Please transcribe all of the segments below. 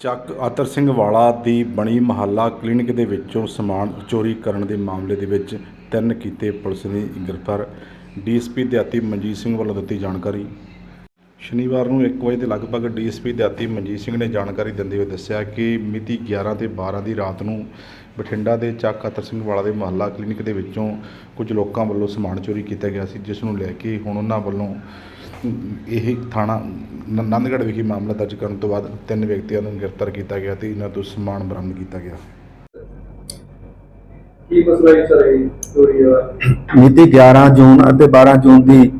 ਚੱਕ ਆਤਰ ਸਿੰਘ ਵਾਲਾ ਦੀ ਬਣੀ ਮਹੱਲਾ ਕਲੀਨਿਕ ਦੇ ਵਿੱਚੋਂ ਸਮਾਨ ਚੋਰੀ ਕਰਨ ਦੇ ਮਾਮਲੇ ਦੇ ਵਿੱਚ ਤਿੰਨ ਕੀਤੇ ਪੁਲਿਸ ਨੇ ਗ੍ਰਿਫਤਾਰ। ਡੀਐਸਪੀ ਦਿਹਾਤੀ ਮਨਜੀਤ ਸਿੰਘ ਵੱਲੋਂ ਦਿੱਤੀ ਜਾਣਕਾਰੀ। ਸ਼ਨੀਵਾਰ ਨੂੰ 1 ਵਜੇ ਦੇ ਲਗਭਗ ਡੀਐਸਪੀ ਦਿਹਾਤੀ ਮਨਜੀਤ ਸਿੰਘ ਨੇ ਜਾਣਕਾਰੀ ਦਿੰਦੇ ਹੋਏ ਦੱਸਿਆ ਕਿ ਮਿਤੀ 11 ਤੇ 12 ਦੀ ਰਾਤ ਨੂੰ ਬਠਿੰਡਾ ਦੇ ਚੱਕ ਅਤਰ ਸਿੰਘ ਵਾਲਾ ਦੇ ਮਹੱਲਾ ਕਲੀਨਿਕ ਦੇ ਵਿੱਚੋਂ ਕੁਝ ਲੋਕਾਂ ਵੱਲੋਂ ਸਮਾਨ ਚੋਰੀ ਕੀਤਾ ਗਿਆ ਸੀ, ਜਿਸ ਨੂੰ ਲੈ ਕੇ ਹੁਣ ਉਹਨਾਂ ਵੱਲੋਂ ਇਹ ਥਾਣਾ ਨ- ਆਨੰਦਗੜ੍ਹ ਵਿਖੇ ਮਾਮਲਾ ਦਰਜ ਕਰਨ ਤੋਂ ਬਾਅਦ ਤਿੰਨ ਵਿਅਕਤੀਆਂ ਨੂੰ ਗ੍ਰਿਫਤਾਰ ਕੀਤਾ ਗਿਆ ਤੇ ਇਹਨਾਂ ਤੋਂ ਸਮਾਨ ਬਰਾਮਦ ਕੀਤਾ ਗਿਆ। ਕੀ ਮਸਲਾ ਹੈ ਸਰ ਇਹ ਚੋਰੀ ਦਾ? ਮਿਤੀ 11 ਜੂਨ ਅਤੇ 12 ਜੂਨ ਦੀ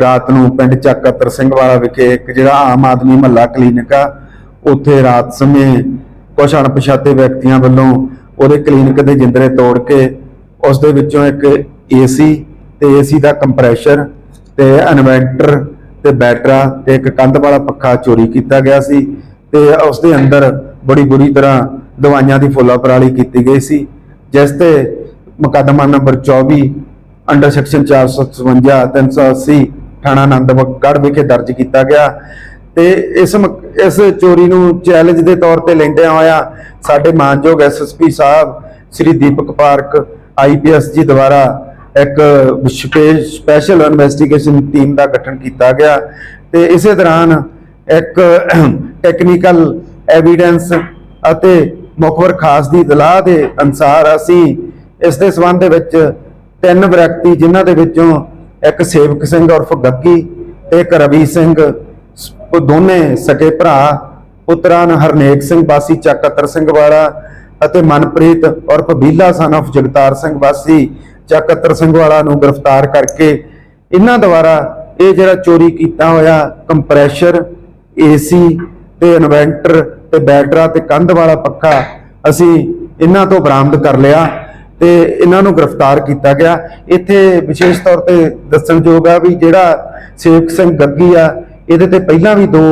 ਰਾਤ ਨੂੰ ਪਿੰਡ ਚੱਕਤਰ ਸਿੰਘ ਵਾਲਾ ਵਿਖੇ ਇੱਕ ਜਿਹੜਾ ਆਮ ਆਦਮੀ ਮਹੱਲਾ ਕਲੀਨਿਕ ਆ ਉੱਥੇ ਰਾਤ ਸਮੇਂ ਕੁਝ ਅਣਪਛਾਤੇ ਵਿਅਕਤੀਆਂ ਵੱਲੋਂ ਉਹਦੇ ਕਲੀਨਿਕ ਦੇ ਜਿੰਦਰੇ ਤੋੜ ਕੇ ਉਸ ਦੇ ਵਿੱਚੋਂ ਇੱਕ ਏਸੀ ਤੇ ਏਸੀ ਦਾ ਕੰਪਰੈਸ਼ਰ ਤੇ ਇਨਵਰਟਰ ਤੇ ਬੈਟਰਾ ਤੇ ਇੱਕ ਕੰਧ ਵਾਲਾ ਪੱਖਾ ਚੋਰੀ ਕੀਤਾ ਗਿਆ ਸੀ ਤੇ ਉਸ ਦੇ ਅੰਦਰ ਬੜੀ ਬੁਰੀ ਤਰ੍ਹਾਂ ਦਵਾਈਆਂ ਦੀ ਫੁੱਲਾ ਪਰਾਲੀ ਕੀਤੀ ਗਈ ਸੀ, ਜਿਸ ਤੇ ਮੁਕੱਦਮਾ ਨੰਬਰ 24 ਅੰਡਰ ਸੈਕਸ਼ਨ 455 380 ਥਾਣਾ ਆਨੰਦਗੜ੍ਹ ਵਿਖੇ ਦਰਜ ਕੀਤਾ ਗਿਆ ਤੇ ਇਸ ਮੁਕ- ਇਸ ਚੋਰੀ ਨੂੰ ਚੈਲੰਜ ਦੇ ਤੌਰ ਤੇ ਲੈਂਦਿਆਂ ਹੋਇਆ ਸਾਡੇ ਮਾਨਯੋਗ ਐਸਐਸਪੀ ਸਾਹਿਬ, ਸ੍ਰੀ ਦੀਪਕ ਪਾਰਕ ਆਈਪੀਐਸ ਜੀ ਦੁਆਰਾ ਇੱਕ ਵਿਸ਼ੇਸ਼ ਸਪੈਸ਼ਲ ਇਨਵੈਸਟੀਗੇਸ਼ਨ ਟੀਮ ਦਾ ਗਠਨ ਕੀਤਾ ਗਿਆ ਤੇ ਇਸੇ ਦੌਰਾਨ ਇੱਕ ਟੈਕਨੀਕਲ ਐਵੀਡੈਂਸ ਅਤੇ ਮੁਖਬਰ ਖਾਸ ਦੀ ਦਲਾਹ ਦੇ ਅਨਸਾਰ ਅਸੀਂ ਇਸ ਦੇ ਸਬੰਧ ਦੇ ਵਿੱਚ ਤਿੰਨ ਵਿਅਕਤੀ ਜਿਨ੍ਹਾਂ ਦੇ ਵਿੱਚੋਂ ਇੱਕ ਸੇਵਕ ਸਿੰਘ ਉਰਫ ਗੱਗੀ ਤੇ ਇੱਕ ਰਵੀ ਸਿੰਘ, ਸ- ਉਹ ਦੋਨੇ ਸਕੇ ਭਰਾ, ਪੁੱਤਰਾਂ ਹਰਨੇਕ ਸਿੰਘ ਬਾਸੀ ਚੱਕਤਰ ਸਿੰਘ ਵਾਲਾ ਅਤੇ ਮਨਪ੍ਰੀਤ ਉਰਫ ਬੀਲਾ ਸਨ of ਜਗਤਾਰ ਸਿੰਘ ਬਾਸੀ ਚੱਕਤਰ ਸਿੰਘ ਵਾਲਾ ਨੂੰ ਗ੍ਰਿਫਤਾਰ ਕਰਕੇ ਇਹਨਾਂ ਦੁਆਰਾ ਇਹ ਜਿਹੜਾ ਚੋਰੀ ਕੀਤਾ ਹੋਇਆ ਕੰਪਰੈਸ਼ਰ, ਏਸੀ ਤੇ ਇਨਵੈਂਟਰ ਤੇ ਬੈਟਰਾ ਤੇ ਕੰਧ ਵਾਲਾ ਪੱਖਾ ਅਸੀਂ ਇਹਨਾਂ ਤੋਂ ਬਰਾਮਦ ਕਰ ਲਿਆ ਤੇ ਇਹਨਾਂ ਨੂੰ ਗ੍ਰਿਫਤਾਰ ਕੀਤਾ ਗਿਆ। ਇੱਥੇ ਵਿਸ਼ੇਸ਼ ਤੌਰ ਤੇ ਦੱਸਣਯੋਗ ਆ ਵੀ ਜਿਹੜਾ ਸੇਵਕ ਸਿੰਘ ਗੱਗੀ ਆ, ਇਹਦੇ ਤੇ ਪਹਿਲਾਂ ਵੀ ਦੋ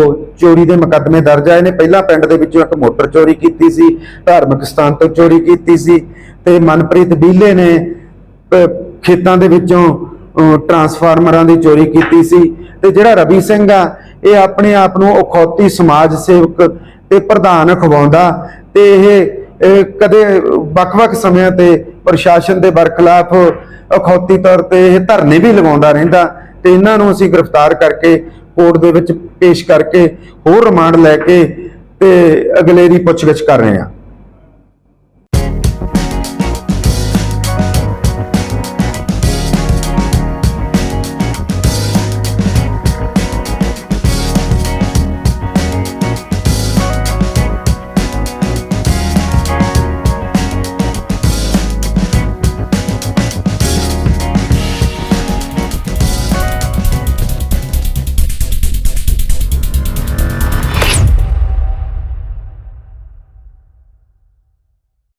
ਚੋਰੀ ਦੇ ਮੁਕੱਦਮੇ ਦਰਜ ਆਏ ਨੇ ਪਹਿਲਾਂ ਪਿੰਡ ਦੇ ਵਿੱਚੋਂ ਇੱਕ ਮੋਟਰ ਚੋਰੀ ਕੀਤੀ ਸੀ, ਧਾਰਮਿਕ ਸਥਾਨ ਤੋਂ ਚੋਰੀ ਕੀਤੀ ਸੀ ਤੇ ਮਨਪ੍ਰੀਤ ਬੀਲੇ ਨੇ ਖੇਤਾਂ ਦੇ ਵਿੱਚੋਂ ਟਰਾਂਸਫਾਰਮਰਾਂ ਦੀ ਚੋਰੀ ਕੀਤੀ ਸੀ। ਤੇ ਜਿਹੜਾ ਰਵੀ ਸਿੰਘ ਆ, ਇਹ ਆਪਣੇ ਆਪ ਨੂੰ ਅਖੌਤੀ ਸਮਾਜ ਸੇਵਕ ਤੇ ਪ੍ਰਧਾਨ ਖਵਾਉਂਦਾ। ਤੇ ਇਹ ਕਦੇ ਵੱਖ-ਵੱਖ ਸਮਿਆਂ ਤੇ ਪ੍ਰਸ਼ਾਸਨ ਦੇ ਬਰਖਲਾਫ ਅਖੌਤੀ ਤੌਰ ਤੇ ਇਹ ਧਰਨੇ ਵੀ ਲਗਾਉਂਦਾ ਰਹਿੰਦਾ। ਤੇ ਇਹਨਾਂ ਨੂੰ ਅਸੀਂ ਗ੍ਰਿਫਤਾਰ ਕਰਕੇ ਕੋਰਟ ਦੇ ਵਿੱਚ ਪੇਸ਼ ਕਰਕੇ ਹੋਰ ਰਿਮਾਂਡ ਲੈ ਕੇ ਤੇ ਅਗਲੇ ਦੀ ਪੁੱਛਗਿੱਛ ਕਰ ਰਹੇ ਹਾਂ।